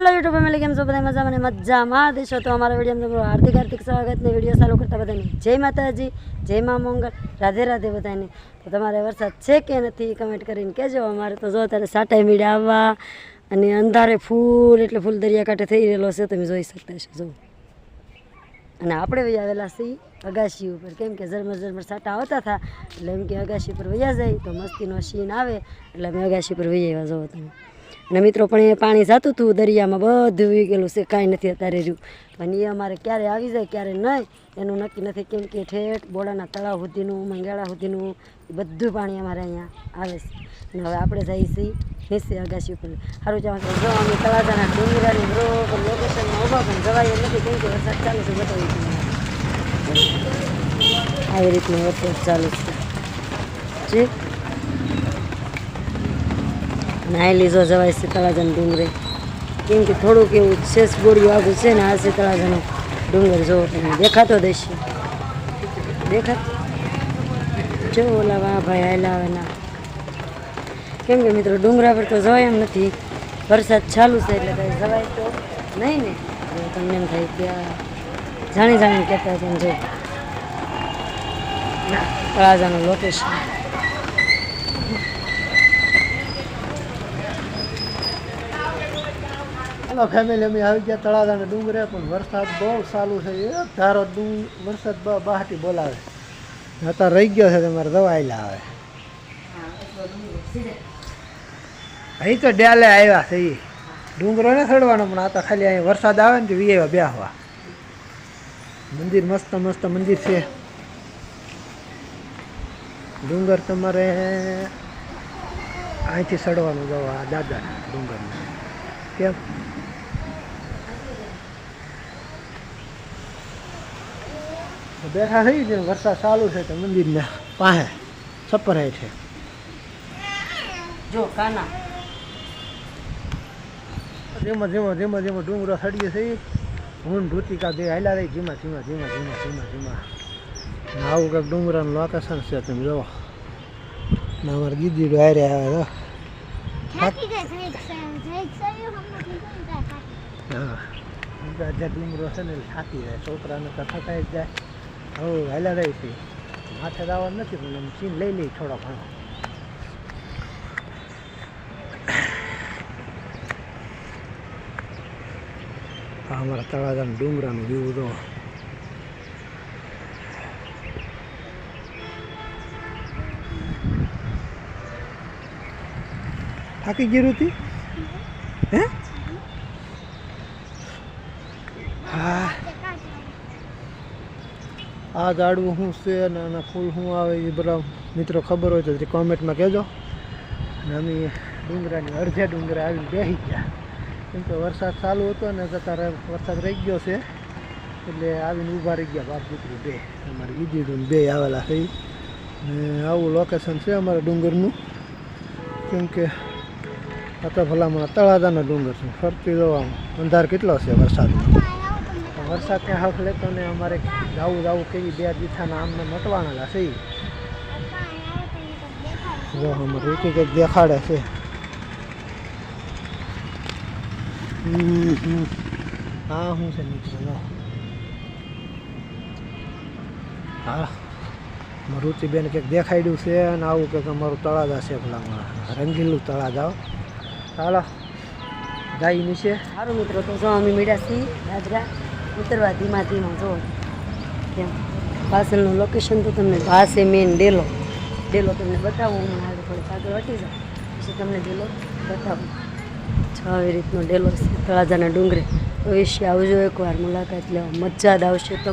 Hello YouTube family કેમ છો બધા મજામાં મને મજામાં દેશો તો અમારા વીડિયો તમારું હાર્દિક હાર્દિક સ્વાગત વીડિયો ચાલુ કરતા બધાને જય માતાજી, જય મા મંગળ, રાધે રાધે બધાને. તો તમારે વરસાદ છે કે નથી કમેન્ટ કરીને કહેજો. અમારે તો જો ત્યારે સાટાઈ મીડ આવવા અને અંધારે ફૂલ એટલે ફૂલ દરિયાકાંઠે થઈ રહેલો છે, તમે જોઈ શકતા છો જો. અને આપણે વહી આવેલા છીએ અગાશી ઉપર. કેમ કે ઝરમર ઝરમર સાટા આવતા હતા, એટલે એમ કે અગાશી પર વૈયા જાય તો મસ્તીનો સીન આવે, એટલે અમે અગાશી પર વહી આવ્યા જોવો તમે. અને મિત્રો, પણ એ પાણી જતું હતું દરિયામાં, બધું વી ગયેલું છે, કાંઈ નથી અત્યારે રહ્યું. અને એ અમારે ક્યારે આવી જાય, ક્યારે નહીં, એનું નક્કી નથી, કેમ કે ઠેઠ બોડાના તળાવ સુધીનું, મંગાળા સુધીનું બધું પાણી અમારે અહીંયા આવે છે. અને હવે આપણે જઈએ છીએ નીચે અગાસી ઉપર. સારું જવા જો અમે તળાજાના ડુંગરાની બરોબર લોકેશનમાં ઊભા પણ જવાય નથી, કેમ કે વરસાદ ચાલુ છે, બતાવી આવી રીતનો વરસાદ ચાલુ છે. જી? આ લીધો, જવાય શીતળાજન ડુંગરે. કેમ કે થોડુંક એવું શેષ ગોળીઓ આગું છે ને, આ શીતળાજનો તળાજાનો ડુંગર જોવો તમે દેખાતો દેશે. દેખાત? જો ઓલા વાહ ભાઈ આયલા આવે ના. કેમ કે મિત્રો, ડુંગરા પર તો જવાય એમ નથી. વરસાદ ચાલુ છે એટલે કાંઈ જવાય તો નહીં ને. તમને એમ થાય કે જાણી જાણી કહેતા છે જો. તળાજાનું લોકેશન હેલો ફેમિલી અમે આવી ગયા તળાજાના ડુંગરે, પણ વરસાદ બહુ ચાલુ છે. એ ધારો ડુંગ વરસાદ બહુ બહાટી બોલાવે. અત્યારે રહી ગયો છે તમારે દવાયેલા આવે. અહીં તો ડેલે આવ્યા છે એ ડુંગરો ને ચડવાનો પણ આ ખાલી અહીં વરસાદ આવે ને તો વી આવ્યા મંદિર મસ્ત મસ્ત મંદિર છે. ડુંગર તમારે અહીંથી ચડવાનું જવા દાદા ડુંગરનું કેમ? બેઠા થઈ છે વરસાદ ચાલુ છે તો મંદિરના પાસે સપરાય છે. જો કાના. ધીમો ધીમો ધીમે ધીમો ડુંગરો સડીએ છે હું ભૂતિકા બે હાલ્યા રહી. ધીમા ધીમા ધીમા ધીમા ધીમા ધીમા આવું કંઈક ડુંગરાનું લોકેશન છે તમે જોવો. ને અમારે દીદી હારે આવે તો. હા. ડુંગરો છે ને થાકી જાય. છોકરાને થકાઈ જ જાય. હવે હાલ્યા રહી હતી માથે દાવા નથી, પણ ચીન લઈ લઈ થોડો ઘણો. અમારા તળાજાના ડુંગરાનું વ્યૂ તો થાકી ગયું હતી હે? હા. આ ઝાડવું શું છે અને આના ફૂલ શું આવે એ બધા મિત્રો ખબર હોય તો કોમેન્ટમાં કહેજો. અને અમે ડુંગરાની અડધે ડુંગરા આવીને બેસી ગયા. કેમ કે વરસાદ ચાલુ હતો ને અત્યારે વરસાદ રહી ગયો છે. એટલે આવીને ઊભા રહી ગયા બાપ દીકરી બે. અમારે બીજી બે આવેલા થઈ ને આવું લોકેશન છે અમારા ડુંગરનું. કેમ કે આ તો ભલામણ તળાજાનો ડુંગર છે. ફરતી જોવામાં અંધાર કેટલો છે વરસાદનો વરસાદ ત્યાં હક લેતો ને અમારે જાવું જાવું કેવી બે દીઠાના આમને મટવાના છે. જો અમારે રૂકી કંઈક દેખાડે છે. હા શું છે મિત્રો? હા. મારુતિબેન કંઈક દેખાડ્યું છે અને આવું કંઈક અમારું તળાજા છે ભલામાં રંગીલું તળાજા ચાલો જાય નીચે. સારું મિત્રો, તો જો અમે મીડા છીએ રાજગા ઉતરવા ધીમા ધીમા જો. કેમ? પાછળનું લોકેશન તો તમને છે મેન ડેલો. ડેલો તમને બતાવું, હું આગળ થોડીક આગળ વટી જાઉં. પછી તમને ડેલો બતાવું. છ આવી રીતનો ડેલો છે, તળાજાના ડુંગરે. તો એશિયા આવજો એકવાર, મુલાકાત લેવા. મજા જ આવશે. તો